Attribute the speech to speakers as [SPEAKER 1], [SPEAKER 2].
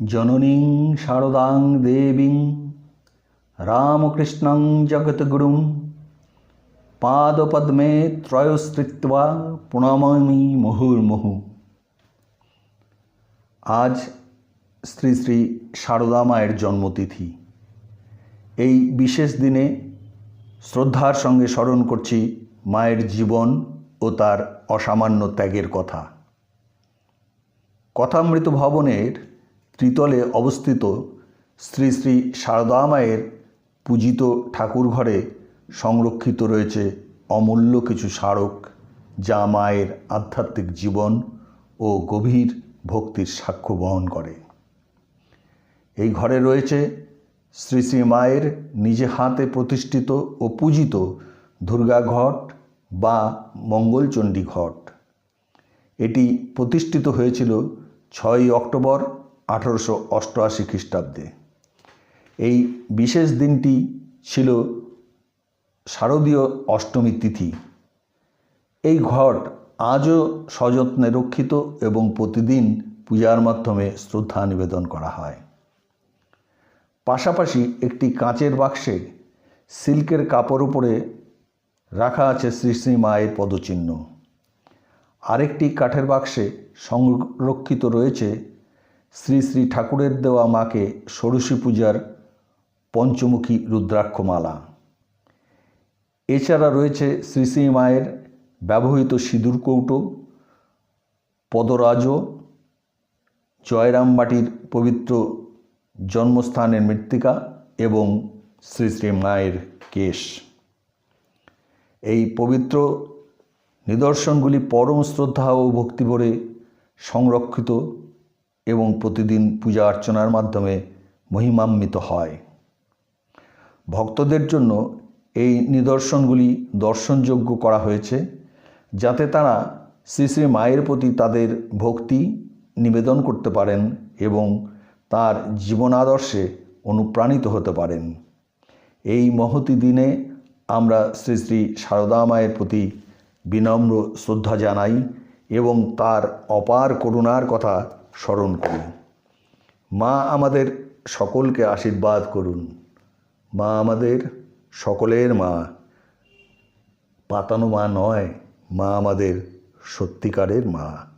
[SPEAKER 1] জননীং শারদাং দেবীং রামকৃষ্ণং জগদ্গুরুং পাদপদ্মে ত্রয়স্থিত্বা প্রণমামি মুহুর্মুহু। আজ শ্রী শ্রী সারদা মায়ের জন্মতিথি। এই বিশেষ দিনে শ্রদ্ধার সঙ্গে স্মরণ করছি মায়ের জীবন ও তার অসামান্য ত্যাগের কথা। কথামৃত ভবনের ত্রিতলে অবস্থিত শ্রী শ্রী সারদা মায়ের পূজিত ঠাকুর ঘরে সংরক্ষিত রয়েছে অমূল্য কিছু স্মারক, যা মায়ের আধ্যাত্মিক জীবন ও গভীর ভক্তির সাক্ষ্য বহন করে। এই ঘরে রয়েছে শ্রী শ্রী মায়ের নিজে হাতে প্রতিষ্ঠিত ও পূজিত দুর্গা ঘট বা মঙ্গলচণ্ডী ঘট। এটি প্রতিষ্ঠিত হয়েছিল ছয়ই অক্টোবর আঠারোশো অষ্টআশি খ্রিস্টাব্দে। এই বিশেষ দিনটি ছিল শারদীয় অষ্টমী তিথি। এই ঘট আজও সযত্নে রক্ষিত এবং প্রতিদিন পূজার মাধ্যমে শ্রদ্ধা নিবেদন করা হয়। পাশাপাশি একটি কাঁচের বাক্সে সিল্কের কাপড় উপরে রাখা আছে শ্রী শ্রী মায়ের পদচিহ্ন। আরেকটি কাঠের বাক্সে সংরক্ষিত রয়েছে শ্রী শ্রী ঠাকুরের দেওয়া মাকে ষোড়শী পূজার পঞ্চমুখী রুদ্রাক্ষমালা। এছাড়া রয়েছে শ্রী শ্রী মায়ের ব্যবহৃত সিঁদুর কৌটো পদরাজ জয়রামবাটির পবিত্র জন্মস্থানের মৃত্তিকা এবং শ্রী শ্রী মায়ের কেশ। এই পবিত্র নিদর্শনগুলি পরম শ্রদ্ধা ও ভক্তিভরে সংরক্ষিত এবং প্রতিদিন পূজা অর্চনার মাধ্যমে মহিমান্বিত হয়। ভক্তদের জন্য এই নিদর্শনগুলি দর্শনযোগ্য করা হয়েছে, যাতে তারা শ্রী শ্রী মায়ের প্রতি তাদের ভক্তি নিবেদন করতে পারেন এবং তার জীবনাদর্শে অনুপ্রাণিত হতে পারেন। এই মহতি দিনে আমরা শ্রী শ্রী সারদা মায়ের প্রতি বিনম্র শ্রদ্ধা জানাই এবং তার অপার করুণার কথা স্মরণ করি মা আমাদের সকলকে আশীর্বাদ করুন। মা আমাদের সকলের মা। পাতানো মা নয়, মা আমাদের সত্যিকারের মা।